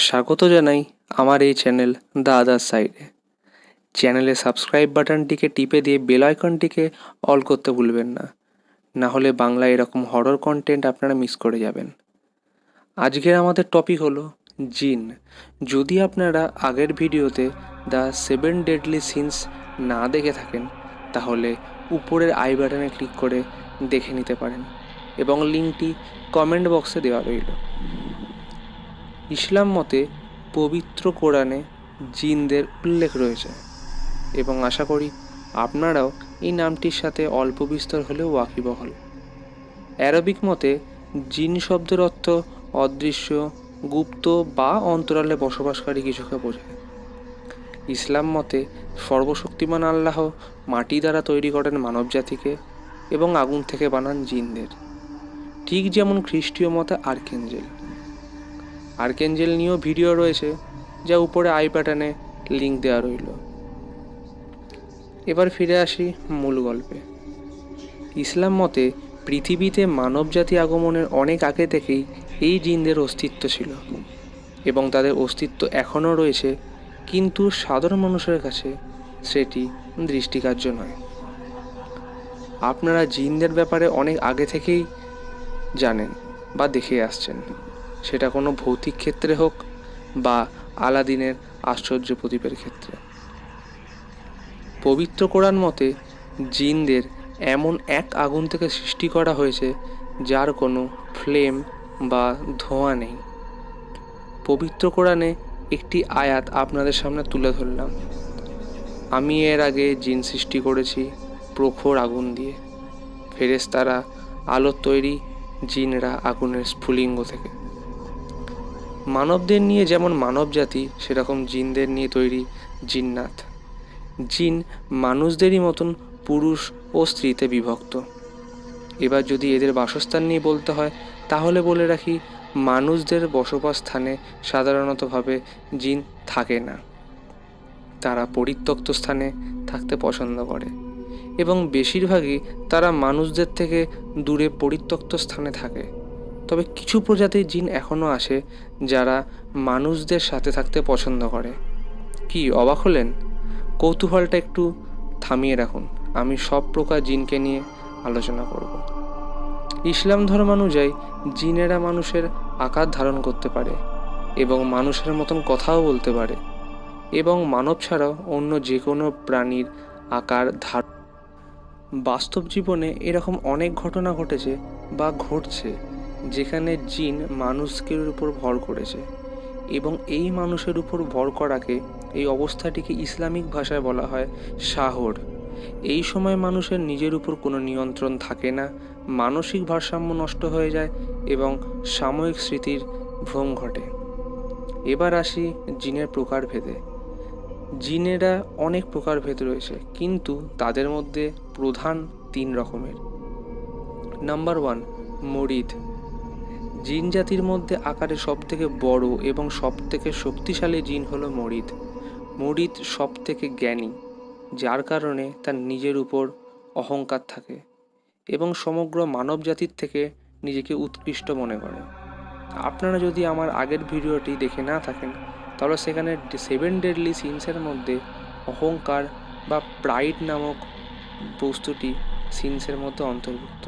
স্বাগত জানাই আমার এই চ্যানেল দ্য আদার সাইডে চ্যানেলে সাবস্ক্রাইব বাটনটিকে টিপে দিয়ে বেল আইকনটিকে অল করতে ভুলবেন না। না হলে বাংলায় এরকম হরর কন্টেন্ট আপনারা মিস করে যাবেন। আজকের আমাদের টপিক হলো জিন। যদি আপনারা আগের ভিডিওতে দ্য সেভেন ডেডলি সিনস না দেখে থাকেন, তাহলে উপরের আই বাটনে ক্লিক করে দেখে নিতে পারেন। এবং লিঙ্কটি কমেন্ট বক্সে দেওয়া রইল। ইসলাম মতে পবিত্র কোরআনে জিনদের উল্লেখ রয়েছে। এবং আশা করি আপনারাও এই নামটির সাথে অল্প বিস্তর হলেও ওয়াকিবহল। অ্যারবিক মতে জিন শব্দের অর্থ অদৃশ্য, গুপ্ত বা অন্তরালে বসবাসকারী কিছুকে বোঝায়। ইসলাম মতে সর্বশক্তিমান আল্লাহ মাটি দ্বারা তৈরি করেন মানবজাতিকে এবং আগুন থেকে বানান জিনদের। ঠিক যেমন খ্রিস্টীয় মতে আর্কেঞ্জেল। আর্কেঞ্জেল নিয়েও ভিডিও রয়েছে, যা উপরে আই প্যাটার্নে লিঙ্ক দেওয়া রইল। এবার ফিরে আসি মূল গল্পে। ইসলাম মতে, পৃথিবীতে মানবজাতি আগমনের অনেক আগে থেকেই এই জিনদের অস্তিত্ব ছিল, এবং তাদের অস্তিত্ব এখনও রয়েছে, কিন্তু সাধারণ মানুষের কাছে সেটি দৃষ্টিকার্য নয়। আপনারা জিনদের ব্যাপারে অনেক আগে থেকেই জানেন বা দেখে আসছেন। সেটা কোনো ভৌতিক ক্ষেত্রে হোক বা আলাদিনের আশ্চর্য প্রদীপের ক্ষেত্রে। পবিত্র কোরআন মতে, জিনদের এমন এক আগুন থেকে সৃষ্টি করা হয়েছে যার কোনো ফ্লেম বা ধোঁয়া নেই। পবিত্র কোরআনে একটি আয়াত আপনাদের সামনে তুলে ধরলাম। আমি এর আগে জিন সৃষ্টি করেছি প্রখর আগুন দিয়ে। ফেরেশতারা আলোর তৈরি জিনরা আগুনের স্ফুলিঙ্গ থেকে। মানবদের নিয়ে যেমন মানব জাতি সেরকম জিনদের নিয়ে তৈরি জিন্নাত। জিন মানুষদেরই মতন পুরুষ ও স্ত্রীতে বিভক্ত। এবার যদি এদের বাসস্থান নিয়ে বলতে হয়, তাহলে বলে রাখি, মানুষদের বসবাস স্থানে সাধারণতভাবে জিন থাকে না। তারা পরিত্যক্ত স্থানে থাকতে পছন্দ করে। এবং বেশিরভাগই তারা মানুষদের থেকে দূরে পরিত্যক্ত স্থানে থাকে। তবে কিছু প্রজাতির জিন এখনও আসে যারা মানুষদের সাথে থাকতে পছন্দ করে। কি, অবাক হলেন? কৌতূহলটা একটু থামিয়ে রাখুন। আমি সব প্রকার জিনকে নিয়ে আলোচনা করব। ইসলাম ধর্মানুযায়ী জিনেরা মানুষের আকার ধারণ করতে পারে এবং মানুষের মতন কথাও বলতে পারে এবং মানব ছাড়াও অন্য যে কোনো প্রাণীর আকার ধার বাস্তব জীবনে এরকম অনেক ঘটনা ঘটেছে বা ঘটছে যেখানে জিন মানুষকের উপর ভর করেছে এবং এই মানুষের উপর ভর করাকে এই অবস্থাটিকে ইসলামিক ভাষায় বলা হয় শাহর এই সময় মানুষের নিজের উপর কোনো নিয়ন্ত্রণ থাকে না, মানসিক ভারসাম্য নষ্ট হয়ে যায় এবং সাময়িক স্মৃতির ভ্রম ঘটে। এবার আসি জিনের প্রকারভেদে। জিনেরা অনেক প্রকারভেদ রয়েছে, কিন্তু তাদের মধ্যে প্রধান তিন রকমের। নাম্বার ওয়ান, মরিদ। জিন জাতির মধ্যে আকারে সবথেকে বড় এবং সবথেকে শক্তিশালী জিন হলো মরিদ। মরিদ সবথেকে জ্ঞানী, যার কারণে তার নিজের উপর অহংকার থাকে এবং সমগ্র মানব জাতির থেকে নিজেকে উৎকৃষ্ট মনে করে। আপনারা যদি আমার আগের ভিডিওটি দেখে না থাকেন, তাহলে সেখানে সেভেন ডেডলি সিনসের মধ্যে অহংকার বা প্রাইড নামক বস্তুটি সিনসের মধ্যে অন্তর্ভুক্ত।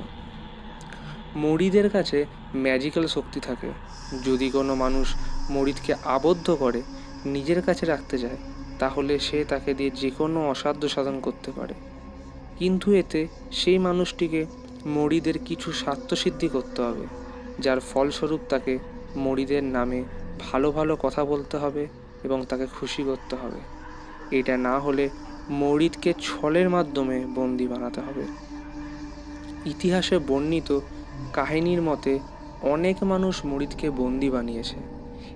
মরিদের কাছে ম্যাজিক্যাল শক্তি থাকে। যদি কোনো মানুষ মরিদকে আবদ্ধ করে, নিজের কাছে রাখতে যায়, তাহলে সে তাকে দিয়ে যে কোনো অসাধ্য সাধন করতে পারে। কিন্তু এতে সেই মানুষটিকে মরিদের কিছু স্বার্থসিদ্ধি করতে হবে, যার ফলস্বরূপ তাকে মরিদের নামে ভালো ভালো কথা বলতে হবে এবং তাকে খুশি করতে হবে। এটা না হলে মরিদকে ছলের মাধ্যমে বন্দি বানাতে হবে। ইতিহাসে বর্ণিত কাহিনীর মতে অনেক মানুষ মরিদকে বন্দি বানিয়েছে।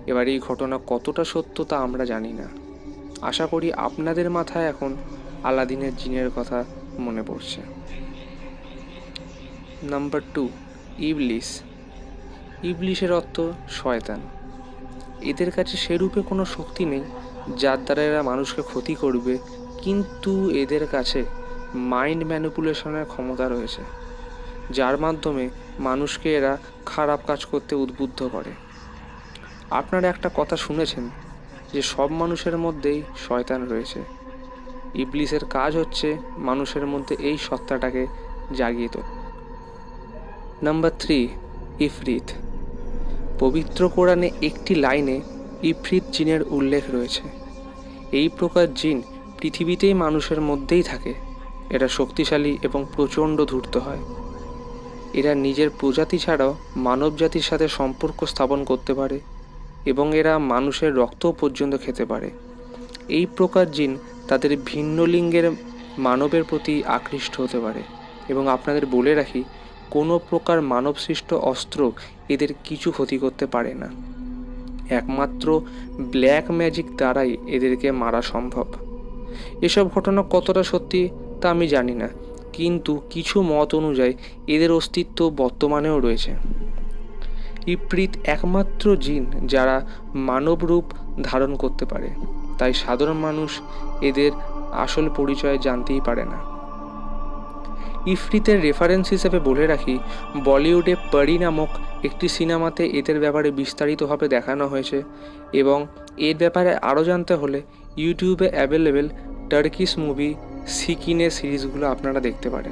এবার এই ঘটনা কতটা সত্য তা আমরা জানি না। আশা করি আপনাদের মাথায় এখন আলাদিনের জিনের কথা মনে পড়ছে। নাম্বার টু, ইবলিস। ইবলিশের অর্থ শয়তান। এদের কাছে সেরূপে কোনো শক্তি নেই, যার দ্বারা এরা মানুষকে ক্ষতি করবে, কিন্তু এদের কাছে মাইন্ড ম্যানিপুলেশনের ক্ষমতা রয়েছে, যার মাধ্যমে মানুষকে এরা খারাপ কাজ করতে উদ্বুদ্ধ করে। আপনারা একটা কথা শুনেছেন যে সব মানুষের মধ্যেই শয়তান রয়েছে। ইবলিসের কাজ হচ্ছে মানুষের মধ্যে এই সত্তাটাকে জাগিয়ে তোলা। নাম্বার থ্রি ইফরিত। পবিত্র কোরআনে একটি লাইনে ইফরিত জিনের উল্লেখ রয়েছে। এই প্রকার জিন পৃথিবীতেই মানুষের মধ্যেই থাকে। এরা শক্তিশালী এবং প্রচণ্ড ধূর্ত হয়। এরা নিজের প্রজাতি ছাড়াও মানবজাতির সাথে সম্পর্ক স্থাপন করতে পারে এবং এরা মানুষের রক্তও পর্যন্ত খেতে পারে। এই প্রকার জিন তাদের ভিন্ন লিঙ্গের মানবের প্রতি আকৃষ্ট হতে পারে এবং আপনাদের বলে রাখি, কোনো প্রকার মানবসৃষ্ট অস্ত্র এদের কিছু ক্ষতি করতে পারে না। একমাত্র ব্ল্যাক ম্যাজিক দ্বারাই এদেরকে মারা সম্ভব। এসব ঘটনা কতটা সত্যি তা আমি জানি না কিন্তু কিছু মত অনুযায়ী এদের অস্তিত্ব বর্তমানেও রয়েছে। ইপ্রিত একমাত্র জিন যারা মানব রূপ ধারণ করতে পারে, তাই সাধারণ মানুষ এদের আসল পরিচয় জানতেই পারে না। ইফরিতের রেফারেন্স হিসেবে বলে রাখি, বলিউডে পরি নামক একটি সিনেমাতে এদের ব্যাপারে বিস্তারিতভাবে দেখানো হয়েছে এবং এর ব্যাপারে আরও জানতে হলে ইউটিউবে অ্যাভেলেবেল টার্কিশ মুভি সিকিনের সিরিজগুলো আপনারা দেখতে পারেন।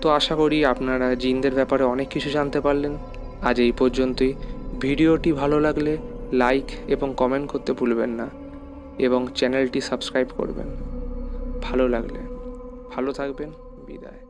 তো আশা করি আপনারা জিনদের ব্যাপারে অনেক কিছু জানতে পারলেন। আজ এই পর্যন্তই। ভিডিওটি ভালো লাগলে লাইক এবং কমেন্ট করতে ভুলবেন না এবং চ্যানেলটি সাবস্ক্রাইব করবেন। ভালো লাগলে। ভালো থাকবেন। বিদায়।